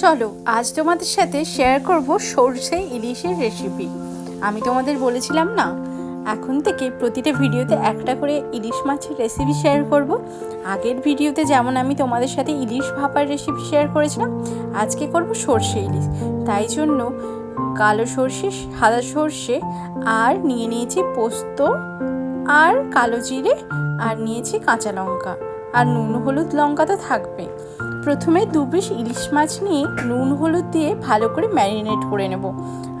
চলো, আজ তোমাদের সাথে শেয়ার করব সর্ষে ইলিশের রেসিপি আমি তোমাদের বলেছিলাম না, এখন থেকে প্রতিটা ভিডিওতে একটা করে ইলিশ মাছের রেসিপি শেয়ার করব। আগের ভিডিওতে যেমন আমি তোমাদের সাথে ইলিশ ভাপার রেসিপি শেয়ার করেছিলাম, আজকে করব সর্ষে ইলিশ। তাই জন্য কালো সর্ষে, সাদা সর্ষে, আর নিয়ে নিয়েছি পোস্ত, আর কালো জিরে, আর নিয়েছি কাঁচা লঙ্কা। আর নুন হলুদ লঙ্কা তো থাকবে। প্রথমে দু পিস ইলিশ মাছ নিয়ে নুন, হলুদ দিয়ে ভালো করে ম্যারিনেট করে নেব।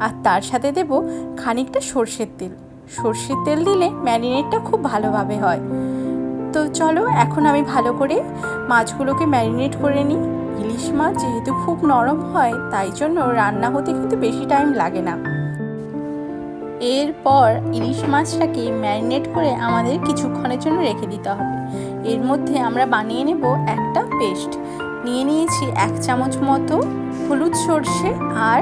আর তার সাথে দেব খানিকটা সর্ষের তেল। সর্ষের তেল দিলে ম্যারিনেটটা খুব ভালোভাবে হয়। তো চলো, এখন আমি ভালো করে মাছগুলোকে ম্যারিনেট করে নিই। ইলিশ মাছ যেহেতু খুব নরম হয়, তাই জন্য রান্না হতে কিন্তু বেশি টাইম লাগে না। এরপর ইলিশ মাছটাকে ম্যারিনেট করে আমাদের কিছুক্ষণের জন্য রেখে দিতে হবে। এর মধ্যে আমরা বানিয়ে নেব একটা পেস্ট। নিয়ে নিয়েছি এক চামচ মতো হলুদ সর্ষে আর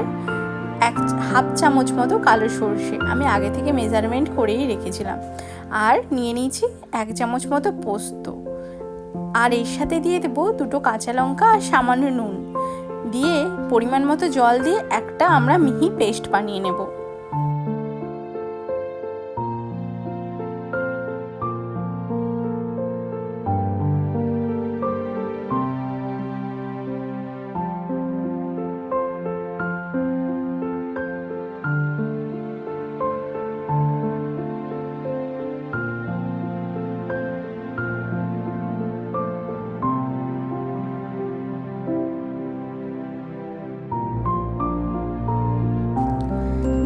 এক হাফ চামচ মতো কালো সর্ষে। আমি আগে থেকে মেজারমেন্ট করেই রেখেছিলাম। আর নিয়ে নিয়েছি এক চামচ মতো পোস্ত। আর এর সাথে দিয়ে দেবো দুটো কাঁচা লঙ্কা আর সামান্য নুন। দিয়ে পরিমাণ মতো জল দিয়ে একটা আমরা মিহি পেস্ট বানিয়ে নেব।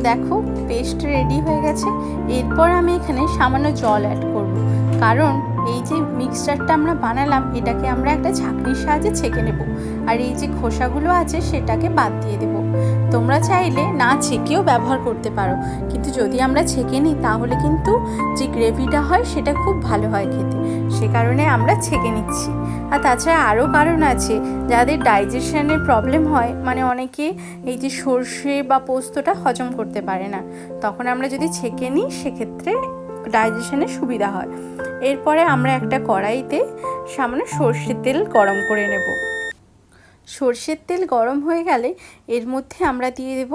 দেখো পেস্ট রেডি হয়ে গেছে। এরপর আমি এখানে সামান্য জল অ্যাড করব। কারণ এই যে মিক্সচারটা আমরা বানালাম, এটাকে আমরা একটা ছাঁকনির সাহায্যে ছেঁকে নেব। আর এই যে খোসাগুলো আছে, সেটাকে বাদ দিয়ে দেব। তোমরা চাইলে না ছেঁকেও ব্যবহার করতে পারো। কিন্তু যদি আমরা ছেঁকে নিই, তাহলে কিন্তু যে গ্রেভিটা হয়, সেটা খুব ভালো হয় খেতে। সে কারণে আমরা ছেঁকে নিচ্ছি। আর তাছাড়া আরও কারণ আছে। যাদের ডাইজেশনের প্রবলেম হয় মানে অনেকে এই যে সর্ষে বা পোস্তটা হজম করতে পারে না। তখন আমরা যদি ছেঁকে নিই, সেক্ষেত্রে ডাইজেশনের সুবিধা হয়। এরপরে আমরা একটা কড়াইতে সামনে সর্ষের তেল গরম করে নেব। সর্ষের তেল গরম হয়ে গেলে এর মধ্যে আমরা দিয়ে দেব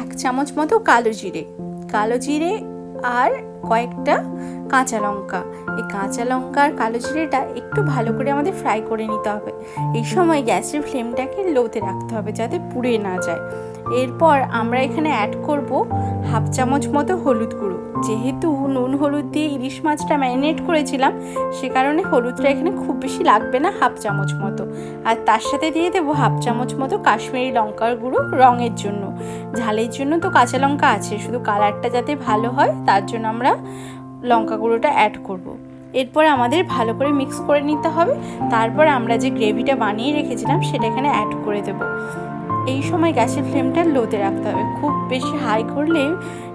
এক চামচ মতো কালো জিরে। কালো জিরে আর কয়েকটা কাঁচা লঙ্কা। এই কাঁচা লঙ্কা আর কালো জিরেটা একটু ভালো করে আমাদের ফ্রাই করে নিতে হবে। এই সময় গ্যাসের ফ্লেমটাকে লোতে রাখতে হবে যাতে পুড়ে না যায়। এরপর আমরা এখানে অ্যাড করব হাফ চামচ মতো হলুদ গুঁড়ো। যেহেতু নুন, হলুদ দিয়ে ইলিশ মাছটা ম্যারিনেট করেছিলাম, সে কারণে হলুদটা এখানে খুব বেশি লাগবে না হাফ চামচ মতো। আর তার সাথে দিয়ে দেবো হাফ চামচ মতো কাশ্মীরি লঙ্কার গুঁড়ো রঙের জন্য। ঝালের জন্য তো কাঁচা লঙ্কা আছে, শুধু কালারটা যাতে ভালো হয়, তার জন্য আমরা লঙ্কা গুঁড়োটা অ্যাড করব। এরপর আমাদের ভালো করে মিক্স করে নিতে হবে। তারপর আমরা যে গ্রেভিটা বানিয়ে রেখেছিলাম, সেটা এখানে অ্যাড করে দেব। এই সময় গ্যাসের ফ্লেমটা লোতে রাখতে হবে। খুব বেশি হাই করলে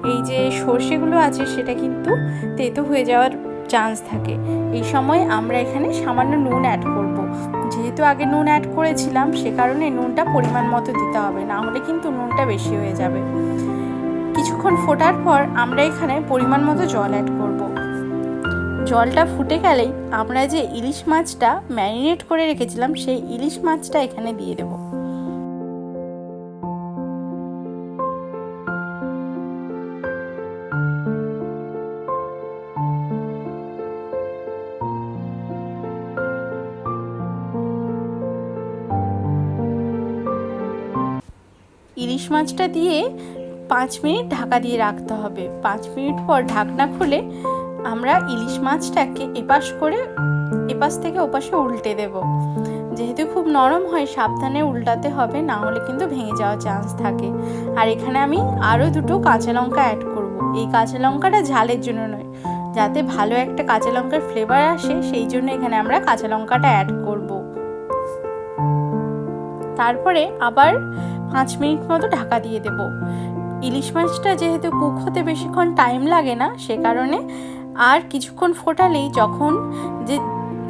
এই যে সর্ষেগুলো আছে, সেটা কিন্তু তেতো হয়ে যাওয়ার চান্স থাকে। এই সময় আমরা এখানে সামান্য নুন অ্যাড করব। যেহেতু আগে নুন অ্যাড করেছিলাম, সে কারণে নুনটা পরিমাণ মতো দিতে হবে। না হলে কিন্তু নুনটা বেশি হয়ে যাবে। কিছুক্ষণ ফোটার পর আমরা এখানে পরিমাণ মতো জল অ্যাড করব। জলটা ফুটে গেলেই আমরা যে ইলিশ মাছটা ম্যারিনেট করে রেখেছিলাম, সেই ইলিশ মাছটা এখানে দিয়ে দেবো ইলিশ মাছটা দিয়ে পাঁচ মিনিট ঢাকা দিয়ে রাখতে হবে। পাঁচ মিনিট পর ঢাকনা খুলে আমরা ইলিশ মাছটাকে এপাশ করে এপাশ থেকে ওপাশে উল্টে দেব। যেহেতু খুব নরম হয়, সাবধানে উল্টাতে হবে, না হলে কিন্তু ভেঙে যাওয়ার চান্স থাকে। আর এখানে আমি আরও দুটো কাঁচা লঙ্কা অ্যাড করব। এই কাঁচা লঙ্কাটা ঝালের জন্য নয়, যাতে ভালো একটা কাঁচা লঙ্কার ফ্লেভার আসে, সেই জন্য এখানে আমরা কাঁচা লঙ্কাটা অ্যাড করব। তারপরে আবার পাঁচ মিনিট মতো ঢাকা দিয়ে দেব। ইলিশ মাছটা যেহেতু কুক হতে বেশিক্ষণ টাইম লাগে না, সে কারণে আর কিছুক্ষণ ফোটালেই যখন যে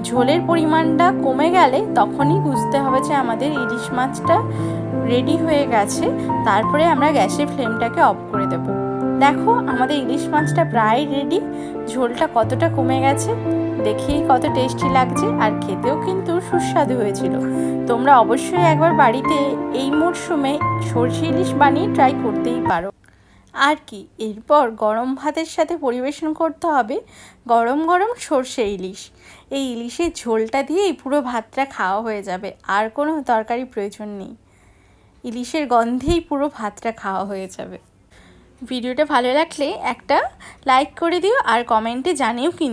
ঝোলের পরিমাণটা কমে গেলে তখনই বুঝতে হবে যে আমাদের ইলিশ মাছটা রেডি হয়ে গেছে। তারপরে আমরা গ্যাসের ফ্লেমটাকে অফ করে দেব। দেখো আমাদের ইলিশ মাছটা প্রায় রেডি ঝোলটা কতটা কমে গেছে দেখেই কত টেস্টি লাগছে, আর খেতেও কিন্তু সুস্বাদু হয়েছিল। তোমরা অবশ্যই একবার বাড়িতে এই মরশুমে সর্ষে ইলিশ বানিয়ে ট্রাই করতেই পারো। আর কি, এরপর গরম ভাতের সাথে পরিবেশন করতে হবে গরম গরম সর্ষে ইলিশ। এই ইলিশের ঝোলটা দিয়েই পুরো ভাতটা খাওয়া হয়ে যাবে, আর কোনো তরকারি প্রয়োজন নেই। ইলিশের গন্ধেই পুরো ভাতটা খাওয়া হয়ে যাবে। ভিডিওটা ভালো লাগলে একটা লাইক করে দিও আর কমেন্টে জানিও কিন্তু